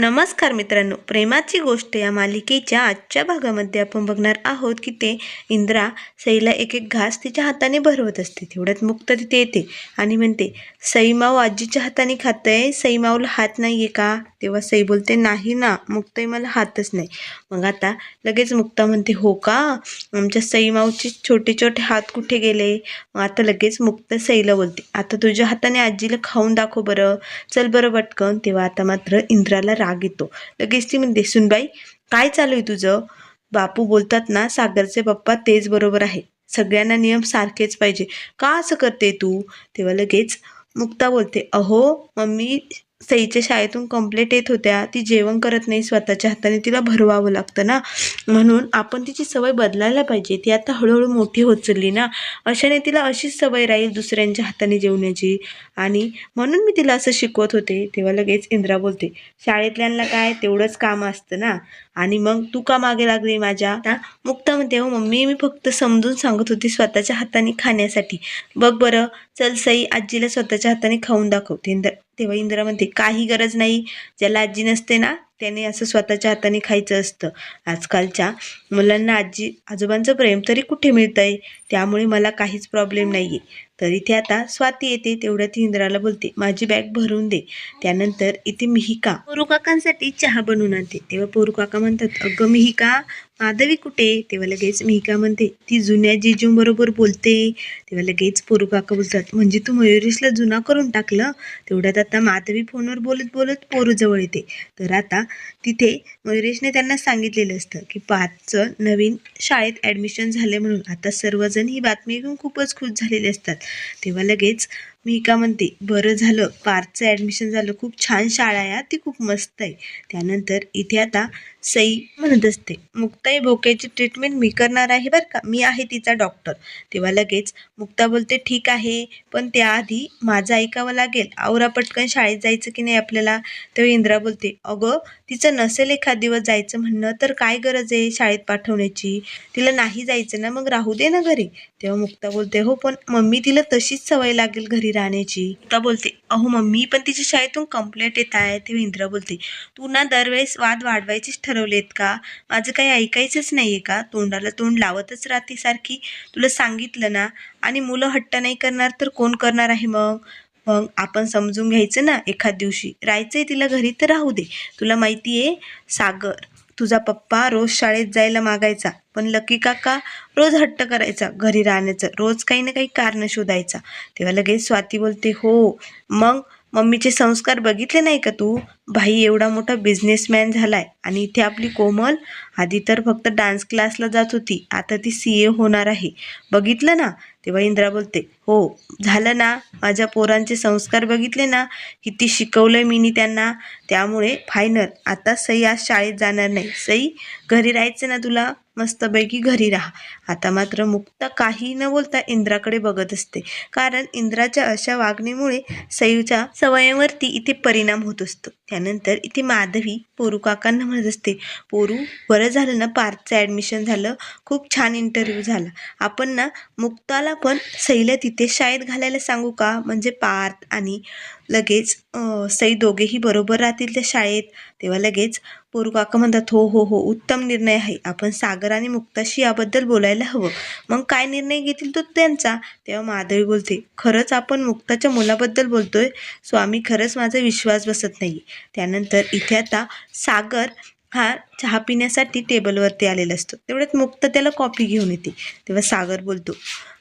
नमस्कार मित्रांनो प्रेमाची गोष्ट या मालिकेच्या आजच्या भागामध्ये आपण बघणार आहोत की ते इंद्रा सईला एक एक घास तिच्या हाताने भरवत असते. तेवढ्यात मुक्त तिथे येते आणि म्हणते सईमाऊ आजीच्या हाताने खातंय? सईमाऊला हात नाही आहे का? तेव्हा सई बोलते नाही ना मुक्ताई मला हातच नाही. मग आता लगेच मुक्ता म्हणते हो का? आमच्या सईमाऊचे छोटे छोटे हात कुठे गेले? मग आता लगेच मुक्त सईला बोलते आता तुझ्या हाताने आजीला खाऊन दाखव बरं. चल बरं पटकन. तेव्हा आता मात्र इंद्राला राग येतो. लगेच ती म्हणते सुनबाई काय चालू आहे तुझं? बापू बोलतात ना सागरचे पप्पा तेच बरोबर आहे. सगळ्यांना नियम सारखेच पाहिजे. का असं करते तू? तेव्हा लगेच मुक्ता बोलते अहो मम्मी सईच्या शाळेतून कंप्लेंट येत होत्या. ती जेवण करत नाही स्वतःच्या हाताने तिला भरवावं लागतं ना. म्हणून आपण तिची सवय बदलायला पाहिजे. ती आता हळूहळू मोठी होत चालली ना. अशाने तिला अशीच सवय राहील दुसऱ्यांच्या हाताने जेवण्याची. आणि म्हणून मी तिला असं शिकवत होते. तेव्हा लगेच इंद्रा बोलते शाळेतल्यांना काय? तेवढंच काम असतं ना? आणि मग तू का मागे लागली माझ्या? आता मुक्ता म्हणते हो मम्मी मी फक्त समजून सांगत होती स्वतःच्या हाताने खाण्यासाठी. बघ बरं चल सई आजीला स्वतःच्या हाताने खाऊन दाखवते इंद्र तेव्हा इंद्रा म्हणते काही गरज नाही. ज्याला आजी नसते ना त्याने असं स्वतःच्या हाताने खायचं असतं. आजकालच्या मुलांना आजी आजोबांचं प्रेम तरी कुठे मिळतंय? त्यामुळे मला काहीच प्रॉब्लेम नाही आहे तर इथे आता स्वाती येते तेवढ्या ती इंद्राला बोलते माझी बॅग भरून दे त्यानंतर इथे मिहिका. पोरू काकांसाठी चहा बनवून आणते. तेव्हा पोरू काका म्हणतात अगं मिहिका माधवी कुठे? तेव्हा लगेच मिहिका म्हणते ती जुन्या जिजूंबरोबर बोलते. तेव्हा लगेच पोरू काका बोलतात म्हणजे तू मयुरेशला जुना करून टाकलं? तेवढ्यात आता माधवी फोनवर बोलत बोलत पोरूजवळ येते. तर आता तिथे मयुरेशने त्यांना सांगितलेलं असतं की पाचचं नवीन शाळेत ॲडमिशन झाले म्हणून आता सर्वजण ही बातमी ऐकून खूपच खुश झालेले असतात. तेव्हा लगेच मी का म्हणते बरं झालं. पार्थचं ॲडमिशन झालं. खूप छान शाळा आहे ती खूप मस्त आहे. त्यानंतर इथे आता सई म्हणत असते मुक्ताई भोक्याची ट्रीटमेंट मी करणार आहे बरं का? मी आहे तिचा डॉक्टर तेव्हा लगेच मुक्ता बोलते ठीक आहे पण त्याआधी माझं ऐकावं लागेल. आवरा पटकन शाळेत जायचं की नाही आपल्याला? तेव्हा इंद्रा बोलते अगं तिचं नसेल एखाद दिवस जायचं म्हणणं तर काय गरज आहे शाळेत पाठवण्याची? तिला नाही जायचं ना मग राहू दे ना घरी. तेव्हा मुक्ता बोलते हो पण मम्मी तिला तशीच सवय लागेल घरी राहण्याची. मुक्ता बोलते अहो मम्मी पण तिच्या शाळेतून कंप्लेंट येत आहे. तेव्हा इंद्रा बोलते तू ना दरवेळेस वाद वाढवायचेच ठरवलेत का? माझं काही ऐकायचंच नाही आहे का? तोंडाला तोंड लावतच राहते सारखी. तुला सांगितलं ना? आणि मुलं हट्ट नाही करणार तर कोण करणार आहे मग? मग आपण समजून घ्यायचं ना एखाद दिवशी. राहायचंय तिला घरी तर राहू दे. तुला माहिती आहे सागर तुझा पप्पा रोज शाळेत जायला मागायचा पण लकी काका रोज हट्ट करायचा घरी राहण्याचं रोज काही ना काही कारण शोधायचा. तेव्हा लगेच स्वाती बोलते हो मग मम्मीचे संस्कार बघितले नाही का तू? भाई एवढा मोठा बिझनेसमॅन झालाय आणि इथे आपली कोमल आधी तर फक्त डान्स क्लासला जात होती आता ती सी ए होणार आहे. बघितलं ना? तेव्हा इंद्रा बोलते हो झालं ना माझ्या पोरांचे संस्कार बघितले ना किती शिकवलंय मीनी त्यांना. त्यामुळे फायनल आता सई आज शाळेत जाणार नाही. सई घरी राहायचं ना तुला? मस्तपैकी घरी राहा. आता मात्र मुक्ता काही न बोलता इंद्राकडे बघत असते. कारण इंद्राच्या अशा वागणीमुळे सयूच्या सवयीवरती इथे परिणाम होत असतो. त्यानंतर इथे माधवी पोरू काकांना म्हणत असते पोरू बरं झालं ना पार्थचं ॲडमिशन झालं. खूप छान इंटरव्ह्यू झाला. आपण ना मुक्ताला पण सईला तिथे शाळेत घालायला सांगू का? म्हणजे पार्थ आणि लगेच सई दोघेही बरोबर राहतील त्या शाळेत. तेव्हा लगेच पोरू काका म्हणतात हो हो हो उत्तम निर्णय आहे. आपण सागर आणि मुक्ताशी याबद्दल बोलायला हवं. मग काय निर्णय घेतील तो त्यांचा? तेव्हा माधवी बोलते खरंच आपण मुक्ताच्या मुलाबद्दल बोलतोय. स्वामी खरंच माझा विश्वास बसत नाही त्यानंतर इथे आता सागर हा चहा पिण्यासाठी टेबलवरती आलेला असतो. तेवढ्यात मुक्त त्याला कॉफी घेऊन येते. तेव्हा सागर बोलतो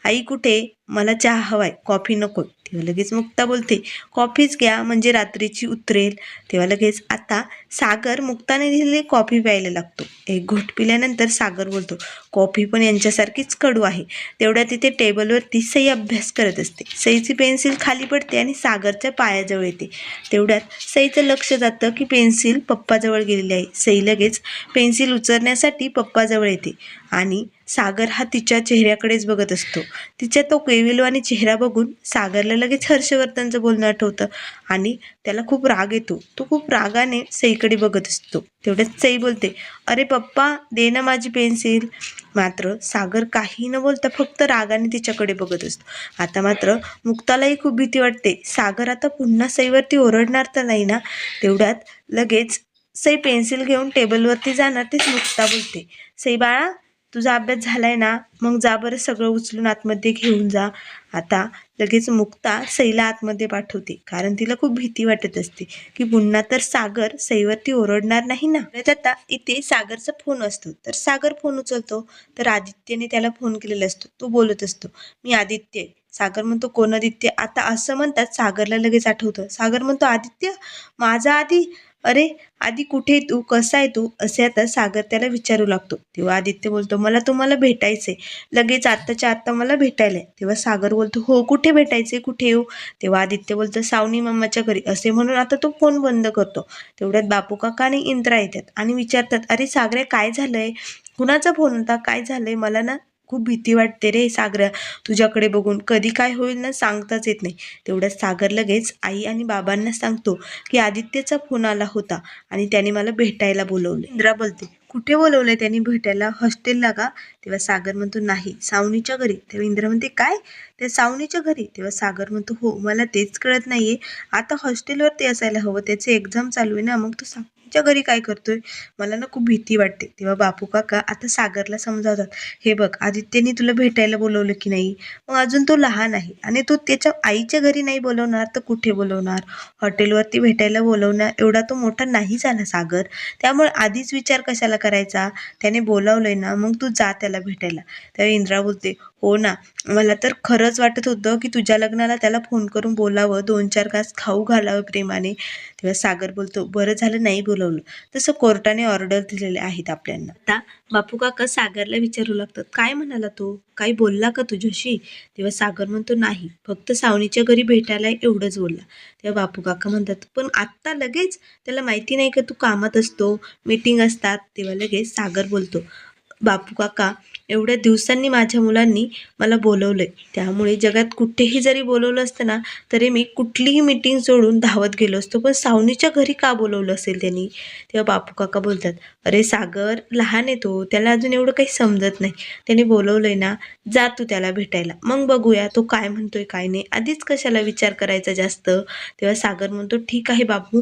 आई कुठे? मला चहा हवाय. कॉफी नको तेव्हा लगेच मुक्ता बोलते कॉफीच घ्या म्हणजे रात्रीची उतरेल. तेव्हा लगेच आता सागर मुक्ताने दिलेली कॉफी प्यायला लागतो. एक घोट पिल्यानंतर सागर बोलतो कॉफी पण यांच्यासारखीच कडू आहे. तेवढ्या तिथे टेबलवरती सई अभ्यास करत असते. सईची पेन्सिल खाली पडते आणि सागरच्या पायाजवळ येते. तेवढ्यात सईचं लक्ष जातं की पेन्सिल पप्पाजवळ गेलेली आहे. सई लगेच पेन्सिल उचलण्यासाठी पप्पाजवळ येते आणि सागर हा तिच्या चेहऱ्याकडेच बघत असतो. तिच्या तो केविलवाणी चेहरा बघून सागरला लगेच हर्षवर्धनचं बोलणं आठवतं आणि त्याला खूप राग येतो. तो खूप रागाने सईकडे बघत असतो. तेवढ्यात सई बोलते अरे पप्पा दे ना माझी पेन्सिल. मात्र सागर काही न बोलता फक्त रागाने तिच्याकडे बघत असतो. आता मात्र मुक्तालाही खूप भीती वाटते. सागर आता पुन्हा सईवरती ओरडणार तर नाही ना? तेवढ्यात लगेच सई पेन्सिल घेऊन टेबलवरती जाणार तेच मुक्ता बोलते. सई बाळा तुझा अभ्यास झालाय ना मग जा बरं सगळं उचलून आतमध्ये घेऊन जा. आता लगेच मुक्ता सईला आतमध्ये पाठवते कारण तिला खूप भीती वाटत असते की पुन्हा तर सागर सईवरती ओरडणार नाही ना? तर आता इथे सागरचा फोन असतो. तर सागर फोन उचलतो तर आदित्यने त्याला फोन केलेला असतो. तो बोलत असतो मी आदित्य आहे. सागर म्हणतो कोण आदित्य? आता असं म्हणतात सागरला लगेच आठवतं. सागर म्हणतो आदित्य माझा आधी अरे आधी कुठे तू कसा आहे तू? असे आता सागर त्याला विचारू लागतो. तेव्हा आदित्य बोलतो मला तुम्हाला भेटायचंय. लगेच आत्ताच्या आत्ता मला भेटायला आहे. तेव्हा सागर बोलतो हो कुठे भेटायचंय? कुठे येऊ? तेव्हा आदित्य बोलतो सावनी मम्माच्या घरी. असे म्हणून आता तो फोन बंद करतो. तेवढ्यात बापू काका आणि इंद्रा येतात आणि विचारतात अरे सागरे काय झालंय? कुणाचा फोन होता? काय झालंय? मला ना खूप भीती वाटते रे सागर. तुझ्याकडे बघून कधी काय होईल ना सांगताच येत नाही. तेवढ्यात सागर लगेच आई आणि बाबांना सांगतो की आदित्यचा फोन आला होता आणि त्याने मला भेटायला बोलवले. इंद्रा बोलते कुठे बोलवलंय त्यांनी भेटायला? हॉस्टेलला का? तेव्हा सागर म्हणतो नाही सावनीच्या घरी. तेव्हा इंद्रा म्हणते काय? त्या सावनीच्या घरी. तेव्हा सागर म्हणतो हो मला तेच कळत नाहीये. आता हॉस्टेलवरती असायला हवं. त्याचे एक्झाम चालू आहे ना मग तो सावनीच्या घरी काय करतोय? मला ना खूप भीती वाटते. तेव्हा बापू काका आता सागरला समजावतात हे बघ आदित्यने तुला भेटायला बोलवलं की नाही? मग अजून तो लहान आहे आणि तो त्याच्या आईच्या घरी नाही बोलवणार तर कुठे बोलवणार? हॉटेलवरती भेटायला बोलवणार एवढा तो मोठा नाही झाला सागर? त्यामुळे आधीच विचार कशाला करायचा? त्याने बोलावलंय ना मग तू जा त्याला भेटायला. तेव्हा इंद्रा बोलते हो ना. मला तर खरंच वाटत होतं की तुझ्या लग्नाला त्याला फोन करून बोलावं. दोन चार घास खाऊ घालावं प्रेमाने. तेव्हा सागर बोलतो बरं झालं नाही बोलवलं. तसं कोर्टाने ऑर्डर दिलेले आहेत आपल्याला आता बापू काका सागरला विचारू लागतात काय म्हणाला तो? काही बोलला का तुझ्याशी? तेव्हा सागर म्हणतो नाही. फक्त सावनीच्या घरी भेटायला एवढंच बोलला. तेव्हा बापू काका म्हणतात पण आत्ता लगेच? त्याला माहिती नाही का तू कामात असतो? मीटिंग असतात? तेव्हा लगेच सागर बोलतो बापू काका एवढ्या दिवसांनी माझ्या मुलांनी मला बोलवलं आहे त्यामुळे जगात कुठेही जरी बोलवलं असतं ना तरी मी कुठलीही मीटिंग सोडून धावत गेलो असतो. पण सावनीच्या घरी का बोलवलं असेल त्यांनी? तेव्हा बापू काका बोलतात अरे सागर लहान आहे तो त्याला अजून एवढं काही समजत नाही. त्याने आहे ना जा तू त्याला भेटायला. मग बघूया तो काय म्हणतोय काय नाही. आधीच कशाला विचार करायचा जास्त? तेव्हा सागर म्हणतो ठीक आहे बापू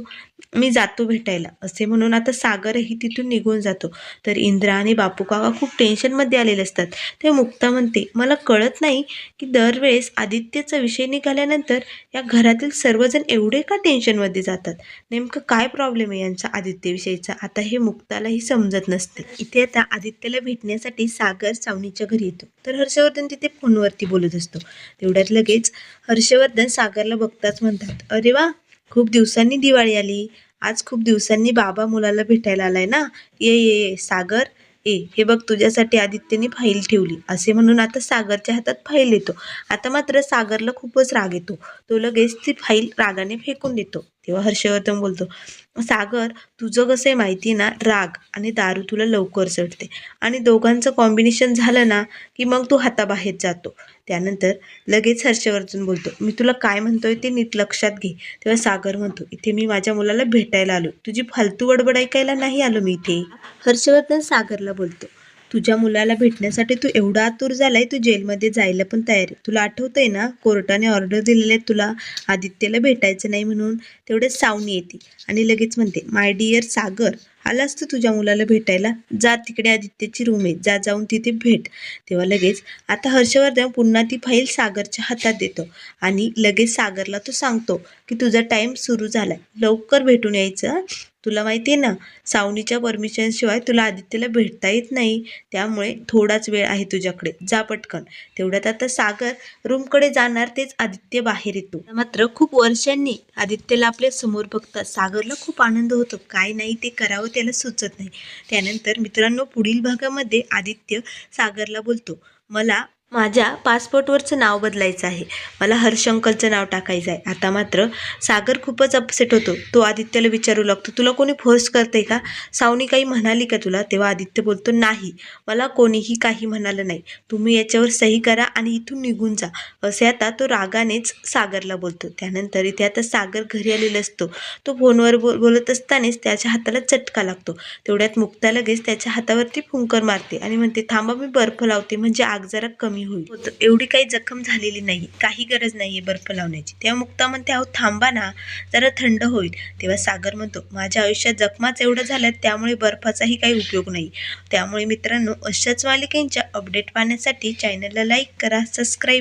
मी जातो भेटायला. असे म्हणून आता सागरही तिथून निघून जातो. तर इंद्रा आणि बापू काका खूप टेन्शनमध्ये आलेले असतात. ते मुक्ता म्हणते मला कळत नाही की दरवेळेस आदित्यचा विषय निघाल्यानंतर या घरातील सर्वजण एवढे का टेन्शनमध्ये जातात? नेमकं काय प्रॉब्लेम आहे यांचा आदित्यविषयीचा? आता हे मुक्तालाही समजत नसते. इथे आता आदित्यला भेटण्यासाठी सागर सावनीच्या घरी येतो. तर हर्षवर्धन तिथे फोनवरती बोलत असतो. तेवढ्यात लगेच हर्षवर्धन सागरला बघताच म्हणतात अरे वा खूप दिवसांनी दिवाळी आली. आज खूप दिवसांनी बाबा मुलाला भेटायला आलाय ना? ये ये ये सागर ए हे बघ तुझ्यासाठी आदित्यने फाईल ठेवली. असे म्हणून आता सागरच्या हातात फाईल येतो. आता मात्र सागरला खूपच राग येतो. तो लगेच ती फाईल रागाने फेकून देतो. तेव्हा हर्षवर्धन बोलतो सागर तुझं कसं आहे माहिती ना? राग आणि दारू तुला लवकर चढते आणि दोघांचं कॉम्बिनेशन झालं ना की मग तू हाताबाहेर जातो. त्यानंतर लगेच हर्षवर्धन बोलतो मी तुला काय म्हणतोय ते नीट लक्षात घे. तेव्हा सागर म्हणतो इथे मी माझ्या मुलाला भेटायला आलो. तुझी फालतू बडबड ऐकायला नाही आलो मी इथे. हर्षवर्धन सागरला बोलतो तुझ्या मुलाला भेटण्यासाठी तू एवढा आतुर झालाय तू जेलमध्ये जायला पण तयार आहे. तुला आठवतंय ना कोर्टाने ऑर्डर दिलेले आहे तुला आदित्यला भेटायचं नाही म्हणून तेवढे सावनी येते. आणि लगेच म्हणते माय डिअर सागर आलास तू तुझ्या मुलाला भेटायला? जा तिकडे आदित्यची रूम आहे. जा जाऊन तिथे भेट. तेव्हा लगेच आता हर्षवर्धन पुन्हा ती फाईल सागरच्या हातात देतो. आणि लगेच सागरला तो सांगतो की तुझा टाईम सुरू झालाय. लवकर भेटून यायचं तुला माहिती आहे ना सावनीच्या परमिशनशिवाय तुला आदित्यला भेटता येत नाही. त्यामुळे थोडाच वेळ आहे तुझ्याकडे. जा पटकन. तेवढ्यात आता सागर रूमकडे जाणार तेच आदित्य बाहेर येतो. मात्र खूप वर्षांनी आदित्यला आपल्यासमोर बघतात सागरला खूप आनंद होतो. काय नाही ते करावं त्याला सुचत नाही. त्यानंतर मित्रांनो पुढील भागामध्ये आदित्य सागरला बोलतो मला माझ्या पासपोर्टवरचं नाव बदलायचं आहे. मला हर्षंकलचं नाव टाकायचं आहे. आता मात्र सागर खूपच अपसेट होतो. तो आदित्यला विचारू लागतो तुला कोणी फोर्स करते का? सावनी काही म्हणाली का तुला? तेव्हा आदित्य बोलतो नाही. मला कोणीही काही म्हणालं नाही. तुम्ही याच्यावर सही करा आणि इथून निघून जा. असे आता तो रागानेच सागरला बोलतो. त्यानंतर इथे आता सागर घरी आलेला असतो. तो फोनवर बोल बोलत असतानाच त्याच्या हाताला चटका लागतो. तेवढ्यात मुक्ता लगेच त्याच्या हातावरती फुंकर मारते आणि म्हणते थांबा मी बर्फ लावते. म्हणजे आग जरा कमी कमी होईल. हो, एवढी काही जखम झालेली नाही. काही गरज नाहीये बर्फ लावण्याची. तेव्हा मुक्ता म्हणते अहो थांबा ना. जरा थंड होईल. तेव्हा सागर म्हणतो माझ्या आयुष्यात जखमाच एवढं झाल्यात त्यामुळे बर्फाचाही काही उपयोग नाही. त्यामुळे मित्रांनो अशाच मालिकेंच्या अपडेट पाहण्यासाठी चॅनलला लाईक करा सबस्क्राईब